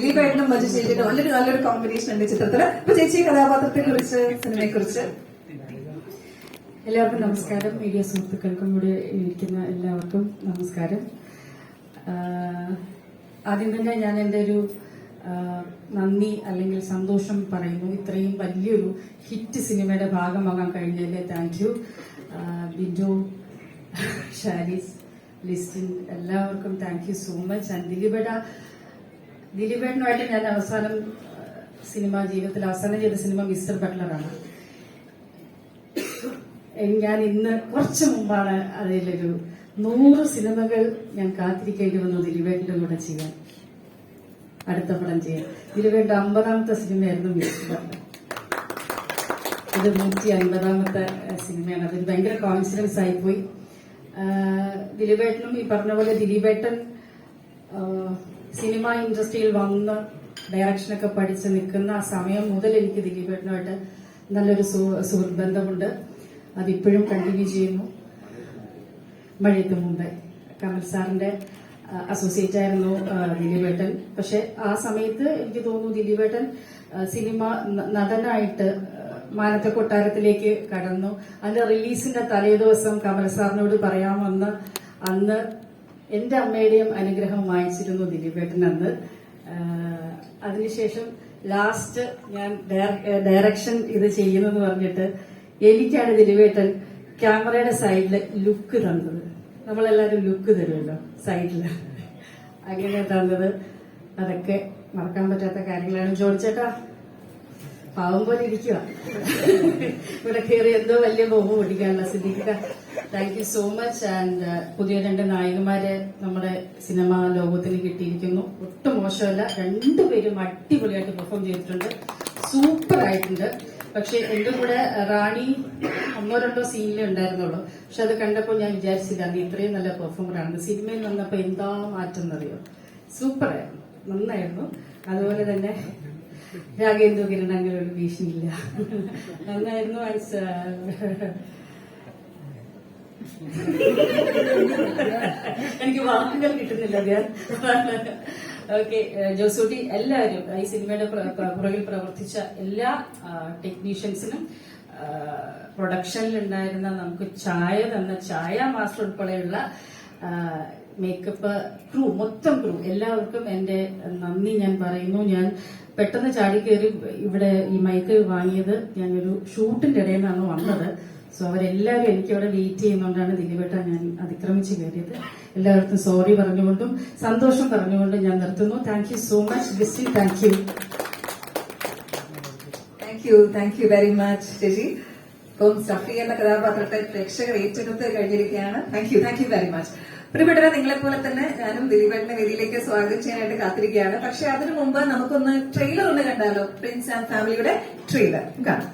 ദിലീപേട്ടനും മജു ചേച്ചിയുടെ നല്ലൊരു നല്ലൊരു കോമ്പിനേഷൻ ഉണ്ട് ചിത്രത്തിൽ. അപ്പൊ ചേച്ചി കഥാപാത്രത്തെ കുറിച്ച് സിനിമയെ കുറിച്ച് എല്ലാവർക്കും നമസ്കാരം. മീഡിയ സുഹൃത്തുക്കൾക്കും കൂടി ഇരിക്കുന്ന എല്ലാവർക്കും നമസ്കാരം. ആദ്യം തന്നെ ഞാൻ എന്റെ ഒരു നന്ദി അല്ലെങ്കിൽ സന്തോഷം പറയുന്നു. ഇത്രയും വലിയൊരു ഹിറ്റ് സിനിമയുടെ ഭാഗമാകാൻ കഴിഞ്ഞതിൽ താങ്ക് യു ബിൻഡു ഷാരിസ് ലിസ്റ്റിൻ എല്ലാവർക്കും thank you so much and ദിലീപേട ദിലീപേട്ടനുമായിട്ട് ഞാൻ അവസാനം സിനിമ ജീവിതത്തിൽ അവസാനം ചെയ്ത സിനിമ മിസ്റ്റർ ബട്ട്ലറാണ്. ഞാൻ ഇന്ന് കുറച്ച് മുമ്പാണ് അതിലൊരു നൂറ് സിനിമകൾ ഞാൻ കാത്തിരിക്കേണ്ടി വന്നു ദിലീപേട്ടന്റെ കൂടെ ചെയ്യാൻ. അടുത്ത പടം ചെയ്യാൻ. ദിലീപേട്ട അമ്പതാമത്തെ സിനിമയായിരുന്നു മിസ്റ്റർ ബട്ട്ലർ. ഇത് നൂറ്റി അൻപതാമത്തെ സിനിമയാണ്. അതിൽ ഭയങ്കര കോൺഫിഡൻസ് ആയിപ്പോയി ദിലീപേട്ടനും ഈ പറഞ്ഞ പോലെ ദിലീപേട്ടൻ സിനിമ ഇൻഡസ്ട്രിയിൽ വന്ന് ഡയറക്ഷനൊക്കെ പഠിച്ച് നിൽക്കുന്ന ആ സമയം മുതൽ എനിക്ക് ദിലീപേട്ടനുമായിട്ട് നല്ലൊരു സുഹൃത്ത് ബന്ധമുണ്ട് അതിപ്പോഴും കണ്ടിന്യൂ ചെയ്യുന്നു മഴയത്ത് മുമ്പേ. കമൽ സാറിന്റെ അസോസിയേറ്റ് ആയിരുന്നു ദിലീപേട്ടൻ. പക്ഷെ ആ സമയത്ത് എനിക്ക് തോന്നുന്നു ദിലീപേട്ടൻ സിനിമ നടനായിട്ട് മാനത്തെ കൊട്ടാരത്തിലേക്ക് കടന്നു. അതിന്റെ റിലീസിന്റെ തലേ ദിവസം കമൽ സാറിനോട് പറയാമെന്ന് അന്ന് എന്റെ അമ്മയുടെയും അനുഗ്രഹം വാങ്ങിച്ചിരുന്നു ദിലീപേട്ടൻ അന്ന്. അതിനുശേഷം ലാസ്റ്റ് ഞാൻ ഡയറ- ഡയറക്ഷൻ ഇത് ചെയ്യുന്നെന്ന് പറഞ്ഞിട്ട് എനിക്കാണ് ദിലീപേട്ടൻ ക്യാമറയുടെ സൈഡിൽ ലുക്ക് തന്നത്. നമ്മളെല്ലാരും ലുക്ക് തരുമല്ലോ സൈഡിൽ അങ്ങനെ തന്നത്. അതൊക്കെ മറക്കാൻ പറ്റാത്ത കാര്യങ്ങളാണ്. ചോദിച്ചേട്ടാ പാവം പോലെ ഇരിക്കുക ഇവിടെ കയറി എന്തോ വലിയ ബോംബ് പൊട്ടിക്കാനുള്ള സിദ്ധിക്കുക thank you so much and പുതിയ രണ്ട് നായകന്മാരെ നമ്മുടെ സിനിമാ ലോകത്തിന് കിട്ടിയിരിക്കുന്നു. ഒട്ടും മോശമല്ല. രണ്ടുപേരും അടിപൊളിയായിട്ട് പെർഫോം ചെയ്തിട്ടുണ്ട്. സൂപ്പർ ആയിട്ടുണ്ട്. പക്ഷെ എന്റെ കൂടെ റാണി ഒന്നോ രണ്ടോ സീനിലേ ഉണ്ടായിരുന്നുള്ളൂ. പക്ഷെ അത് കണ്ടപ്പോൾ ഞാൻ വിചാരിച്ചില്ല നീ ഇത്രയും നല്ല പെർഫോമർ ആണ്. സിനിമയിൽ വന്നപ്പോൾ എന്താ മാറ്റം എന്നറിയോ? സൂപ്പർ ആയിരുന്നു. നന്നായിരുന്നു. അതുപോലെ തന്നെ രാഗേന്ദ്ര ഒരു ഭീഷണിയില്ല. നന്നായിരുന്നു ആൻസ് എനിക്ക് വാക്കുകൾ കിട്ടുന്നില്ല ഞാൻ ഓക്കെ ജോസൂട്ടി എല്ലാവരും ഈ സിനിമയുടെ പുറകിൽ പ്രവർത്തിച്ച എല്ലാ ടെക്നീഷ്യൻസിനും പ്രൊഡക്ഷനിൽ ഉണ്ടായിരുന്ന നമുക്ക് ചായ തന്ന ചായ മാസ്റ്റർ ഉൾപ്പെടെയുള്ള മേക്കപ്പ് ക്രൂ മൊത്തം ക്രൂ എല്ലാവർക്കും എന്റെ നന്ദി ഞാൻ പറയുന്നു. ഞാൻ പെട്ടെന്ന് ചാടി ചാടിക്കേറി ഇവിടെ ഈ മൈക്ക് വാങ്ങിയത് ഞാനൊരു ഷൂട്ടിന്റെ ഇടയിൽ നിന്നാണ് വന്നത്. സോ അവരെല്ലാവരും എനിക്ക് അവിടെ വെയിറ്റ് ചെയ്യുന്നതുകൊണ്ടാണ് ദിലീപേട്ട ഞാൻ അതിക്രമിച്ച് കയറിയത്. എല്ലാവർക്കും സോറി പറഞ്ഞുകൊണ്ടും സന്തോഷം പറഞ്ഞുകൊണ്ടും ഞാൻ നിർത്തുന്നു. Thank you so much Listy thank you thank you thank you very much ചേച്ചി. ഇപ്പം സഫി എന്ന കഥാപാത്രത്തെ പ്രേക്ഷകർ ഏറ്റെടുത്ത് കഴിഞ്ഞിരിക്കുകയാണ്. Thank you thank you very much പ്രിയപ്പെട്ടവരെ നിങ്ങളെ പോലെ തന്നെ ഞാനും ദിലീപേട്ടനെ വേദിയിലേക്ക് സ്വാഗതം ചെയ്യാനായിട്ട് കാത്തിരിക്കുകയാണ്. പക്ഷെ അതിനു മുമ്പ് നമുക്കൊന്ന് ട്രെയിലർ ഒന്ന് കണ്ടാലോ? പ്രിൻസ് ആൻഡ് ഫാമിലിയുടെ ട്രെയിലർ കാണാം.